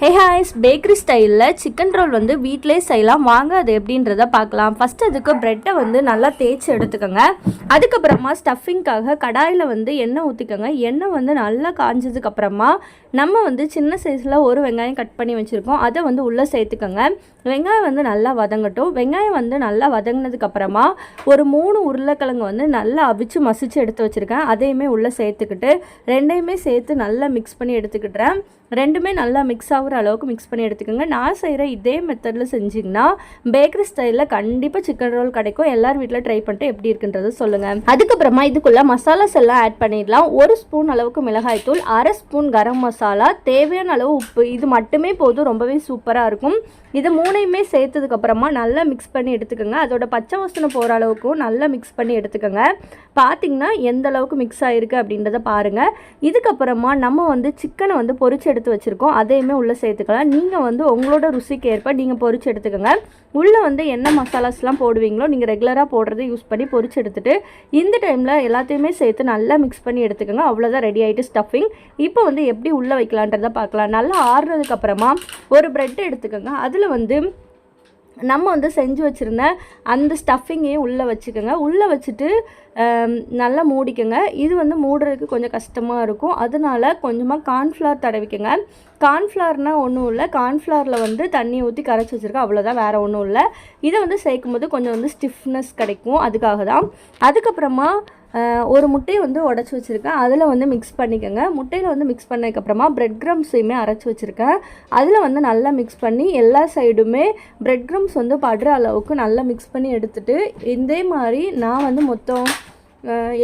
ஹே ஹாய்ஸ் பேக்கரி ஸ்டைலில் chicken roll வந்து வீட்டிலே செய்யலாம். வாங்க அது எப்படின்றத பார்க்கலாம். ஃபஸ்ட் அதுக்கு ப்ரெட்டை வந்து நல்லா தேய்ச்சி எடுத்துக்கோங்க. அதுக்கப்புறமா ஸ்டஃபிங்காக கடாயில் வந்து எண்ணெய் ஊற்றிக்கோங்க எண்ணெய் வந்து நல்லா காஞ்சதுக்கப்புறமா நம்ம வந்து சின்ன சைஸில் ஒரு வெங்காயம் கட் பண்ணி வச்சுருக்கோம். அதை வந்து உள்ளே சேர்த்துக்கோங்க. வெங்காயம் வந்து நல்லா வதங்கட்டும். வெங்காயம் வந்து நல்லா வதங்கினதுக்கப்புறமா ஒரு மூணு உருளைக்கிழங்கு வந்து நல்லா அவிச்சு மசிச்சு எடுத்து வச்சுருக்கேன். அதையுமே உள்ளே சேர்த்துக்கிட்டு ரெண்டையுமே சேர்த்து நல்லா மிக்ஸ் பண்ணி எடுத்துக்கிட்டுறேன் ரெண்டுமே நல்லா மிக்ஸ் ஆகுற அளவுக்கு மிக்ஸ் பண்ணி எடுத்துக்கோங்க. நான் செய்கிற இதே மெத்தடில் செஞ்சிங்கன்னா பேக்கரி ஸ்டைலில் கண்டிப்பாக சிக்கன் ரோல் கிடைக்கும். எல்லார் வீட்டில் ட்ரை பண்ணிட்டு எப்படி இருக்குன்றது சொல்லுங்கள் அதுக்கப்புறமா இதுக்குள்ளே மசாலாஸ் எல்லாம் ஆட் பண்ணிடலாம். ஒரு ஸ்பூன் அளவுக்கு மிளகாய்த்தூள் அரை ஸ்பூன் கரம் மசாலா தேவையான அளவு உப்பு. இது மட்டுமே போதும் ரொம்பவே சூப்பராக இருக்கும். இது மூணையுமே சேர்த்ததுக்கப்புறமா நல்லா மிக்ஸ் பண்ணி எடுத்துக்கோங்க. அதோட பச்சை வசனம் போகிற அளவுக்கும் நல்லா மிக்ஸ் பண்ணி எடுத்துக்கோங்க. பார்த்தீங்கன்னா எந்த அளவுக்கு மிக்ஸ் ஆகிருக்கு அப்படின்றத பாருங்கள் இதுக்கப்புறமா நம்ம வந்து சிக்கனை வந்து பொறிச்சு எடுத்து வச்சுருக்கோம். அதையுமே உள்ளே சேர்த்துக்கலாம். நீங்கள் வந்து உங்களோட ருசிக்கு ஏற்ப நீங்கள் பொரிச்சு எடுத்துக்கோங்க. உள்ளே வந்து என்ன மசாலாஸ்லாம் போடுவீங்களோ நீங்கள் ரெகுலராக போடுறதை யூஸ் பண்ணி பொரிச்சு எடுத்துட்டு இந்த டைமில் எல்லாத்தையுமே சேர்த்து நல்லா மிக்ஸ் பண்ணி எடுத்துக்கோங்க. அவ்வளோதான் ரெடி ஆகிட்டு ஸ்டஃபிங் இப்போ வந்து எப்படி உள்ளே வைக்கலான்றதை பார்க்கலாம். நல்லா ஆறுனதுக்கப்புறமா ஒரு ப்ரெட் எடுத்துக்கோங்க. அதில் வந்து நம்ம வந்து செஞ்சு வச்சுருந்த அந்த ஸ்டஃபிங்கையும் உள்ளே வச்சுக்கோங்க. உள்ளே வச்சுட்டு நல்லா மூடிக்கோங்க. இது வந்து மூடுறதுக்கு கொஞ்சம் கஷ்டமாக இருக்கும். அதனால கொஞ்சமாக கார்ன்ஃப்ளவர் தடவிக்கோங்க. கார்ன்ஃப்ளவர்னால் ஒன்றும் இல்லை. கார்ன்ஃப்ளவரில் வந்து தண்ணி ஊற்றி கரைச்சி வச்சுருக்கேன் அவ்வளோதான் வேறு ஒன்றும் இல்லை. இதை வந்து சேர்க்கும் போது கொஞ்சம் வந்து ஸ்டிஃப்னஸ் கிடைக்கும். அதுக்காக தான் அதுக்கப்புறமா ஒரு முட்டையை வந்து உடச்சி வச்சுருக்கேன். அதில் வந்து மிக்ஸ் பண்ணிக்கோங்க. முட்டையில் வந்து மிக்ஸ் பண்ணதுக்கப்புறமா ப்ரெட் க்ரம்ஸையுமே அரைச்சி வச்சுருக்கேன். அதில் வந்து நல்லா மிக்ஸ் பண்ணி எல்லா சைடுமே ப்ரெட் க்ரம்ஸ் வந்து படுற அளவுக்கு நல்லா மிக்ஸ் பண்ணி எடுத்துட்டு இதே மாதிரி நான் வந்து மொத்தம்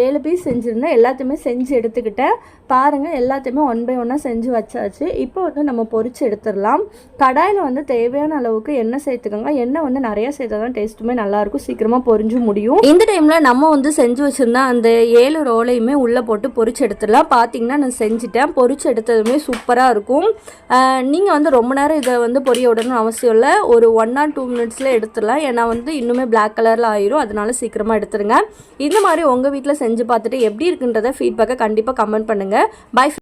ஏழு பீஸ் செஞ்சுருந்தேன். எல்லாத்தையுமே செஞ்சு எடுத்துக்கிட்டேன். பாருங்கள் எல்லாத்தையுமே ஒன் பை ஒன்னாக செஞ்சு வச்சாச்சு. இப்போ வந்து நம்ம பொறிச்சு எடுத்துடலாம். கடாயில் வந்து தேவையான அளவுக்கு எண்ணெய் சேர்த்துக்கோங்க. எண்ணெய் வந்து நிறைய சேர்த்தா தான் டேஸ்ட்டுமே நல்லாயிருக்கும். சீக்கிரமாக பொரிஞ்சு முடியும். இந்த டைமில் நம்ம வந்து செஞ்சு வச்சுருந்தா அந்த ஏழு ரோலையுமே உள்ளே போட்டு பொறிச்சு எடுத்துடலாம். பார்த்தீங்கன்னா நான் செஞ்சுட்டேன். பொறிச்சு எடுத்ததுமே சூப்பராக இருக்கும். நீங்கள் வந்து ரொம்ப நேரம் இதை வந்து பொரிய விடணும்னு அவசியம் இல்லை. ஒரு ஒன் ஆர் டூ மினிட்ஸில் எடுத்துடலாம். ஏன்னா வந்து இன்னுமே பிளாக் கலரில் ஆயிரும். அதனால சீக்கிரமாக எடுத்துருங்க இந்த மாதிரி உங்கள் வீட்டில் செஞ்சு பார்த்துட்டு எப்படி இருக்குன்றத ஃபீட்பேக்கை கண்டிப்பாக கமெண்ட் பண்ணுங்கள் பை